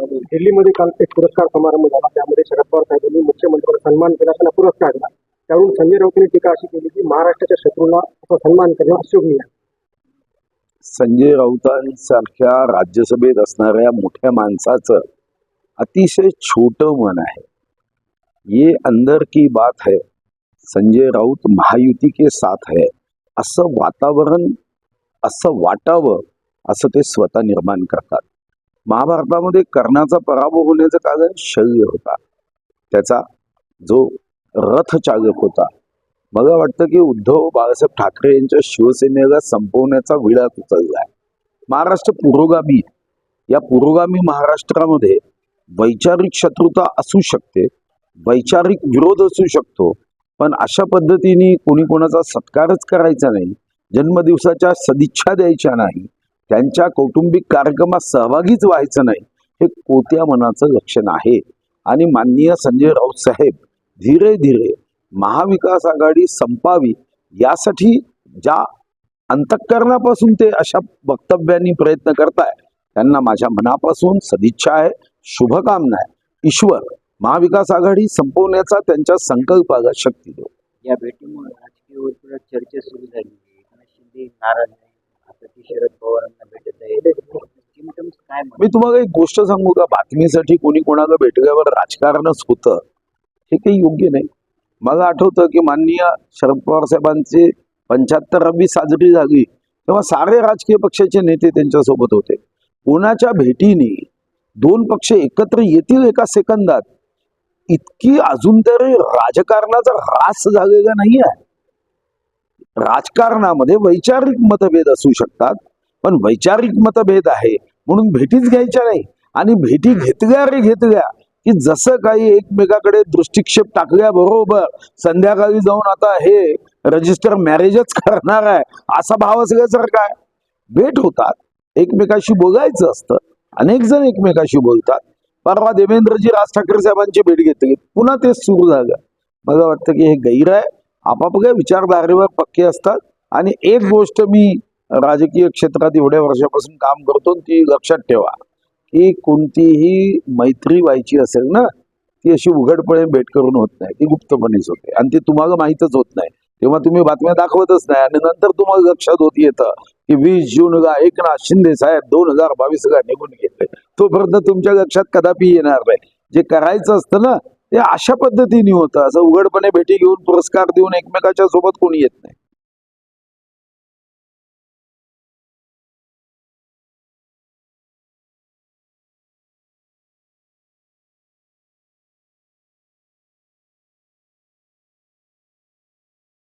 दिल्लीमध्ये काल एक पुरस्कार समारंभ झाला. त्यामध्ये शरद पवार साहेबांनी मुख्यमंत्र्यांना सन्मान केला त्यांना पुरस्कार दिला. त्यावरून संजय राऊतांनी टीका अशी केली की महाराष्ट्राच्या शत्रूला असा सन्मान करणं अशोभनीय आहे. संजय राऊतांसारख्या राज्यसभेत असणाऱ्या मोठ्या माणसाचं अतिशय छोट मन आहे. ये अंदर की बात है संजय राऊत महायुती के साथ है. असं वातावरण असं वाटावं असं ते स्वतः निर्माण करतात. महाभारतामध्ये कर्णाचा पराभव होण्याचं कारण शल्य होता. त्याचा जो रथचालक होता मला वाटतं की उद्धव बाळासाहेब ठाकरे यांच्या शिवसेनेला संपवण्याचा विळा उचलला आहे महाराष्ट्र पुरोगामी या पुरोगामी महाराष्ट्रामध्ये वैचारिक शत्रुता असू शकते वैचारिक विरोध असू शकतो पण अशा पद्धतीने कोणी कोणाचा सत्कारच करायचा नाही जन्मदिवसाच्या सदिच्छा द्यायच्या नाही त्यांच्या कौटुंबिक कार्यक्रमात सहभागीच व्हायचं नाही हे कोत्या मनाचं लक्षण आहे. आणि माननीय संजय राऊत साहेब धीरे धीरे महाविकास आघाडी संपावी यासाठी ज्या अंतःकरणापासून ते अशा वक्तव्यांनी प्रयत्न करताय त्यांना माझ्या मनापासून सदिच्छा आहे शुभकामना आहे. ईश्वर महाविकास आघाडी संपवण्याचा त्यांच्या संकल्पाला शक्ती देऊ या भेटीमुळे राजकीय चर्चा सुरू झाली. एकनाथ शिंदे नाराज आता ते शरद पवारांना भेटत आहे सिमटम्स काय मी तुम्हाला एक गोष्ट सांगू का? बातमीसाठी कोणी कोणाला भेटल्यावर राजकारणच होतं. हे काही योग्य नाही. मला आठवतं की माननीय शरद पवार साहेबांचे पंच्याहत्तरावी साजरी झाली तेव्हा सारे राजकीय पक्षाचे नेते त्यांच्यासोबत होते. कोणाच्या भेटीने दोन पक्ष एकत्र येतील एका सेकंदात इतकी अजून तरी राजकारणाचा ऱ्हास झालेला नाही आहे राजकारणामध्ये वैचारिक मतभेद असू शकतात पण वैचारिक मतभेद आहे. म्हणून भेटीच घ्यायच्या नाही. आणि भेटी घेतल्या रे घेतल्या की जसं काही एकमेकाकडे दृष्टिक्षेप टाकल्याबरोबर संध्याकाळी जाऊन आता हे रजिस्टर मॅरेजच करणार आहे असा भाव असल्यासारखा आहे. भेट होतात एकमेकाशी बोलायचं असतं अनेक जण एकमेकाशी बोलतात. परवा देवेंद्रजी राज ठाकरे साहेबांची भेट घेतली पुन्हा तेच सुरू झालं. मला वाटतं की हे गैर आहे आपापल्या विचारधारेवर पक्के असतात. आणि एक गोष्ट मी राजकीय क्षेत्रात एवढ्या वर्षापासून काम करतो ती लक्षात ठेवा की कोणतीही मैत्री व्हायची असेल ना ती अशी उघडपणे भेट करून होत नाही. ती गुप्तपणेच होते. आणि ते तुम्हाला माहीतच होत नाही. तेव्हा तुम्ही बातम्या दाखवतच नाही. आणि नंतर तुम्हाला लक्षात होत येतं की वीस जूनला एकनाथ शिंदे साहेब दोन हजार बावीसला निघून गेले. तोपर्यंत तुमच्या लक्षात कदापि येणार नाही. जे करायचं असतं ना ते अशा पद्धतीने होतं. असं उघडपणे भेटी घेऊन पुरस्कार देऊन एकमेकाच्या सोबत कोणी येत नाही.